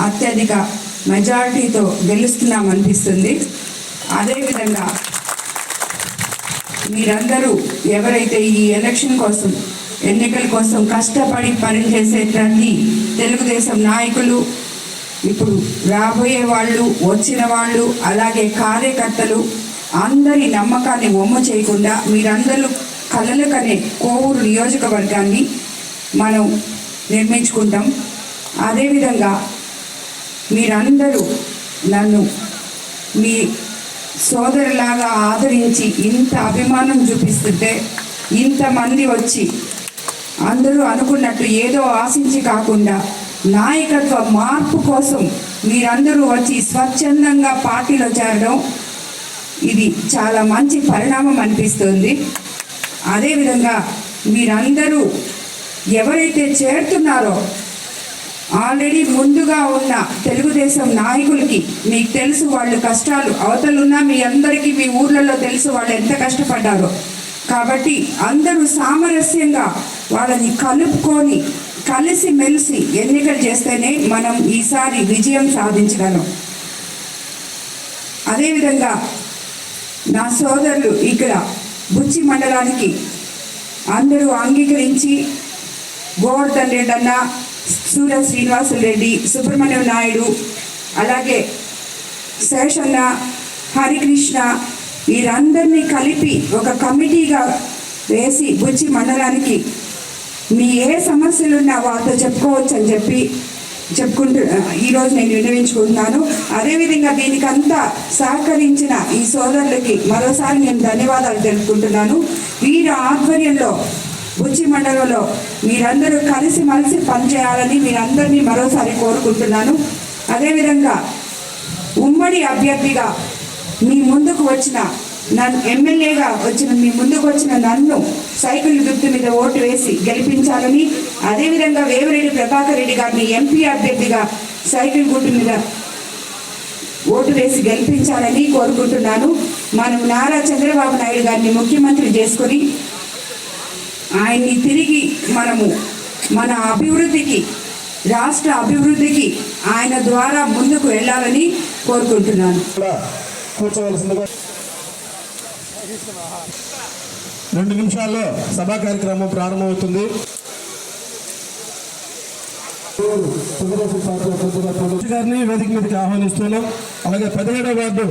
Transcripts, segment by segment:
అత్యధిక మెజారిటీతో గెలుస్తున్నాం అనిపిస్తుంది అదేవిధంగా మీరందరూ ఎవరైతే ఈ ఎలక్షన్ కోసం ఎన్నికల కోసం కష్టపడి పనిచేసే ప్రతి తెలుగుదేశం నాయకులు ఇప్పుడు రాబోయే వాళ్ళు వచ్చిన వాళ్ళు అలాగే కార్యకర్తలు అందరి నమ్మకాన్ని ఒమ్ము చేయకుండా మీరందరూ కలలు కనే కోవూరు నియోజకవర్గాన్ని మనం నిర్మించుకుంటాం. అదేవిధంగా మీరందరూ నన్ను మీ సోదరులాగా ఆదరించి ఇంత అభిమానం చూపిస్తుంటే ఇంతమంది వచ్చి అందరూ అనుకున్నట్టు ఏదో ఆశించి కాకుండా నాయకత్వ మార్పు కోసం మీరందరూ వచ్చి స్వచ్ఛందంగా పార్టీలో చేరడం ఇది చాలా మంచి పరిణామం అనిపిస్తుంది. అదేవిధంగా మీరందరూ ఎవరైతే చేరుతున్నారో ఆల్రెడీ ముందుగా ఉన్న తెలుగుదేశం నాయకులకి మీకు తెలుసు వాళ్ళు కష్టాలు అవతలున్నా మీ అందరికీ మీ ఊర్లలో తెలుసు వాళ్ళు ఎంత కష్టపడ్డారో. కాబట్టి అందరూ సామరస్యంగా వాళ్ళని కలుపుకొని కలిసి మెలిసి ఎన్నికలు చేస్తేనే మనం ఈసారి విజయం సాధించగలం. అదేవిధంగా నా సోదరులు ఇక్కడ బుచ్చి మండలానికి అందరూ అంగీకరించి గోవర్ధన్ రెడ్డి అన్న సూర్య శ్రీనివాసులు రెడ్డి సుబ్రహ్మణ్యం నాయుడు అలాగే శేషన్న హరికృష్ణ వీరందరినీ కలిపి ఒక కమిటీగా వేసి బుచ్చి మండలానికి మీ ఏ సమస్యలున్నా వాళ్ళతో చెప్పుకోవచ్చు అని చెప్పి చెప్పుకుంటూ ఈరోజు నేను విన్నవించుకుంటున్నాను. అదేవిధంగా దీనికంతా సహకరించిన ఈ సోదరులకి మరోసారి నేను ధన్యవాదాలు తెలుపుకుంటున్నాను. వీరి ఆధ్వర్యంలో బుచ్చి మండలంలో మీరందరూ కలిసి మలిసి పనిచేయాలని మీరందరినీ మరోసారి కోరుకుంటున్నాను. అదేవిధంగా ఉమ్మడి అభ్యర్థిగా మీ ముందుకు వచ్చిన నన్ను ఎమ్మెల్యేగా వచ్చిన మీ ముందుకు వచ్చిన నన్ను సైకిల్ గుర్తు మీద ఓటు వేసి గెలిపించాలని అదేవిధంగా వేమిరెడ్డి ప్రభాకర్ రెడ్డి గారిని ఎంపీ అభ్యర్థిగా సైకిల్ గుర్తు మీద ఓటు వేసి గెలిపించాలని కోరుకుంటున్నాను. మనం నారా చంద్రబాబు నాయుడు గారిని ముఖ్యమంత్రి చేసుకొని ఆయన్ని తిరిగి మనము మన అభివృద్ధికి రాష్ట్ర అభివృద్ధికి ఆయన ద్వారా ముందుకు వెళ్ళాలని కోరుకుంటున్నాను. రెండు నిమిషాల్లో సభా కార్యక్రమం ప్రారంభమవుతుంది. గారిని వేదిక మీదకి ఆహ్వానిస్తున్నాం. అలాగే పదిహేడవ వార్డు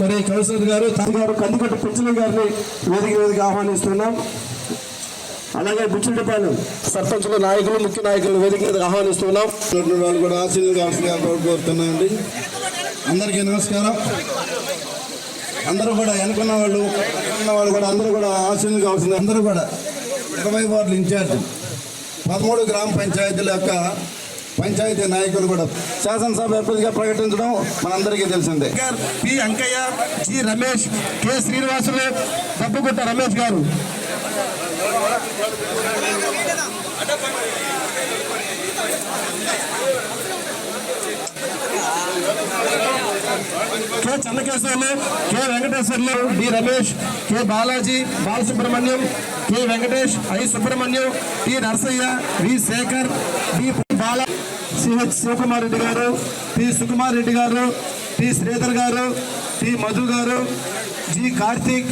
మరి కౌన్సిలర్ గారు తాను గారు కందుకట్టు పిచ్చిల గారిని వేదిక మీదకి ఆహ్వానిస్తున్నాం. అలాగే బుచ్చిరెడ్డిపాలెం సర్పంచుల నాయకులు ముఖ్య నాయకులు వేదిక మీదకి ఆహ్వానిస్తున్నాం. వాళ్ళు కూడా ఆశీర్వాదం కావాల్సిందిగా కోరుతున్నానండి అందరికీ నమస్కారం. అందరూ కూడా వెనుకున్న వాళ్ళు ఉన్న వాళ్ళు కూడా అందరూ కూడా ఆశీర్వాదం కావాల్సింది. అందరూ కూడా ఇరవై వార్డుల ఇన్ఛార్జ్. పదమూడు గ్రామ పంచాయతీల యొక్క పంచాయతీ నాయకులు కూడా శాసనసభ అభ్యర్థిగా ప్రకటించడం మనందరికీ తెలిసిందే. P Ankaiah G Ramesh K Srinivasulu Dabbugutta Ramesh గారు. K Chennakeswarlu K Venkateswarlu D Ramesh K Balaji Balasubrahmanyam K Venkatesh I Subrahmanyam T Narasaiah V Sekhar D Bala CH Sivakumar Reddy గారు పి సుకుమార్ రెడ్డి గారు టి శ్రీధర్ గారు T Madhu గారు G Karthik